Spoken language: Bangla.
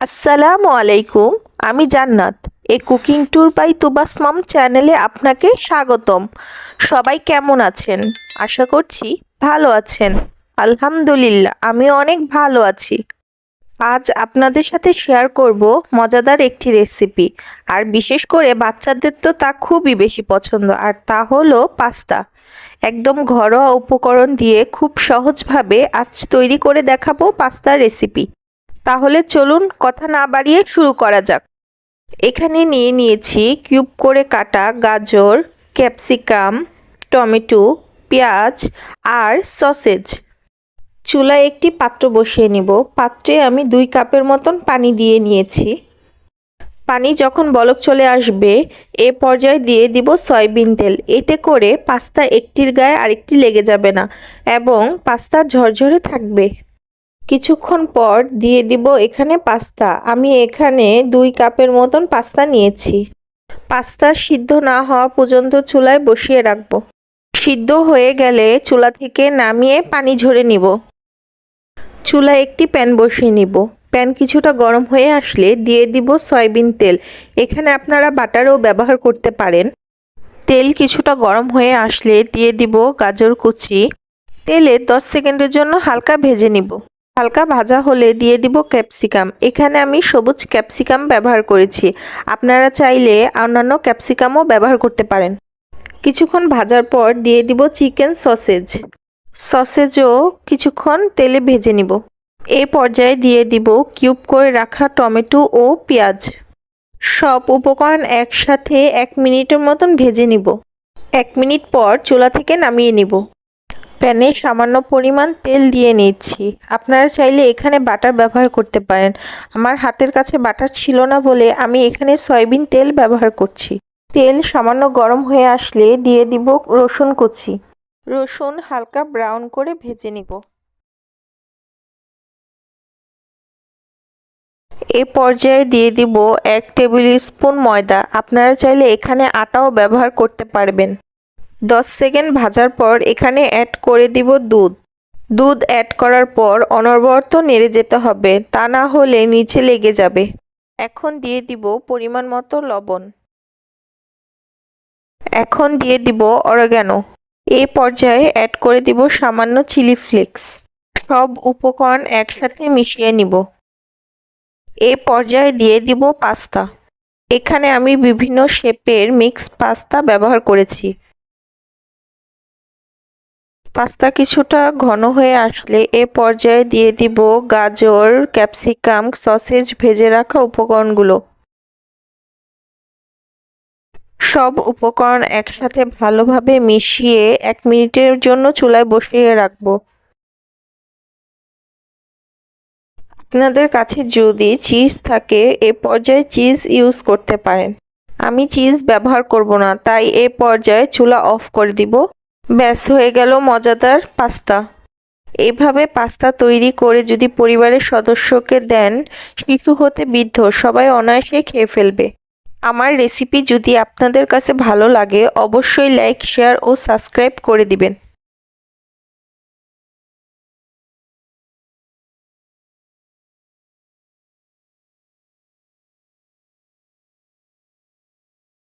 আসসালামু আলাইকুম, আমি Jannat. A cooking tour by Tuba's mom চ্যানেলে আপনাকে স্বাগতম। সবাই কেমন আছেন? আশা করছি ভালো আছেন। আলহামদুলিল্লাহ আমি অনেক ভালো আছি। আজ আপনাদের সাথে শেয়ার করব মজাদার একটি রেসিপি। আর বিশেষ করে বাচ্চাদের তো তা খুবই বেশি পছন্দ, আর তা হলো পাস্তা। একদম ঘরোয়া উপকরণ দিয়ে খুব সহজভাবে আজ তৈরি করে দেখাবো পাস্তার রেসিপি। তাহলে চলুন কথা না বাড়িয়ে শুরু করা যাক। এখানে নিয়ে নিয়েছি কিউব করে কাটা গাজর, ক্যাপসিকাম, টমেটো, পেঁয়াজ আর সসেজ। চুলায় একটি পাত্র বসিয়ে নিব। পাত্রে আমি দুই কাপের মতন পানি দিয়ে নিয়েছি। পানি যখন বলক চলে আসবে, এ পর্যায়ে দিয়ে দিব সয়াবিন তেল। এতে করে পাস্তা একটির গায়ে আরেকটি লেগে যাবে না এবং পাস্তা ঝরঝরে থাকবে। কিছুক্ষণ পর দিয়ে দিব এখানে পাস্তা। আমি এখানে দুই কাপের মতন পাস্তা নিয়েছি। পাস্তা সিদ্ধ না হওয়া পর্যন্ত চুলায় বসিয়ে রাখব। সিদ্ধ হয়ে গেলে চুলা থেকে নামিয়ে পানি ঝরে নিব। চুলায় একটি প্যান বসিয়ে নিব। প্যান কিছুটা গরম হয়ে আসলে দিয়ে দিব সয়াবিন তেল। এখানে আপনারা বাটারও ব্যবহার করতে পারেন। তেল কিছুটা গরম হয়ে আসলে দিয়ে দিব গাজর কুচি। তেলে 10 সেকেন্ডের জন্য হালকা ভেজে নিব। হালকা ভাজা হলে দিয়ে দিব ক্যাপসিকাম। এখানে আমি সবুজ ক্যাপসিকাম ব্যবহার করেছি। আপনারা চাইলে অন্যান্য ক্যাপসিকামও ব্যবহার করতে পারেন। কিছুক্ষণ ভাজার পর দিয়ে দিব চিকেন সসেজ। সসেজও কিছুক্ষণ তেলে ভেজে নিব। এ পর্যায়ে দিয়ে দিব কিউব করে রাখা টমেটো ও পেঁয়াজ। সব উপকরণ একসাথে এক মিনিটের মতন ভেজে নিব। এক মিনিট পর চুলা থেকে নামিয়ে নিব। প্যানে সামান্য পরিমাণ তেল দিয়ে নিচ্ছি। আপনারা চাইলে এখানে বাটার ব্যবহার করতে পারেন। আমার হাতের কাছে বাটার ছিল না বলে আমি এখানে সয়াবিন তেল ব্যবহার করছি। তেল সামান্য গরম হয়ে আসলে দিয়ে দিব রসুন কুচি। রসুন হালকা ব্রাউন করে ভেজে নিব। এ পর্যায়ে দিয়ে দিব এক টেবিল স্পুন ময়দা। আপনারা চাইলে এখানে আটাও ব্যবহার করতে পারবেন। দশ সেকেন্ড ভাজার পর এখানে অ্যাড করে দিব দুধ। দুধ অ্যাড করার পর অনবরত নেড়ে যেতে হবে, তা না হলে নিচে লেগে যাবে। এখন দিয়ে দিব পরিমাণ মতো লবণ। এখন দিয়ে দিব অরগ্যানো এই পর্যায়ে অ্যাড করে দিব সামান্য চিলি ফ্লেক্স সব উপকরণ একসাথে মিশিয়ে নিব। এ পর্যায়ে দিয়ে দিব পাস্তা। এখানে আমি বিভিন্ন শেপের মিক্স পাস্তা ব্যবহার করেছি। পাস্তা কিছুটা ঘন হয়ে আসলে এ পর্যায়ে দিয়ে দিব গাজর, ক্যাপসিকাম, সসেজ ভেজে রাখা উপকরণগুলো। সব উপকরণ একসাথে ভালোভাবে মিশিয়ে এক মিনিটের জন্য চুলায় বসিয়ে রাখব। আপনাদের কাছে যদি চিজ থাকে, এ পর্যায়ে চিজ ইউজ করতে পারেন। আমি চিজ ব্যবহার করব না, তাই এ পর্যায়ে চুলা অফ করে দিব। ব্যাস, হয়ে গেল মজাদার পাস্তা। এভাবে পাস্তা তৈরি করে যদি পরিবারের সদস্যকে দেন, শিশু হতে বৃদ্ধ, সবাই অনায়াসে খেয়ে ফেলবে। আমার রেসিপি যদি আপনাদের কাছে ভালো লাগে, অবশ্যই লাইক শেয়ার ও সাবস্ক্রাইব করে দিবেন।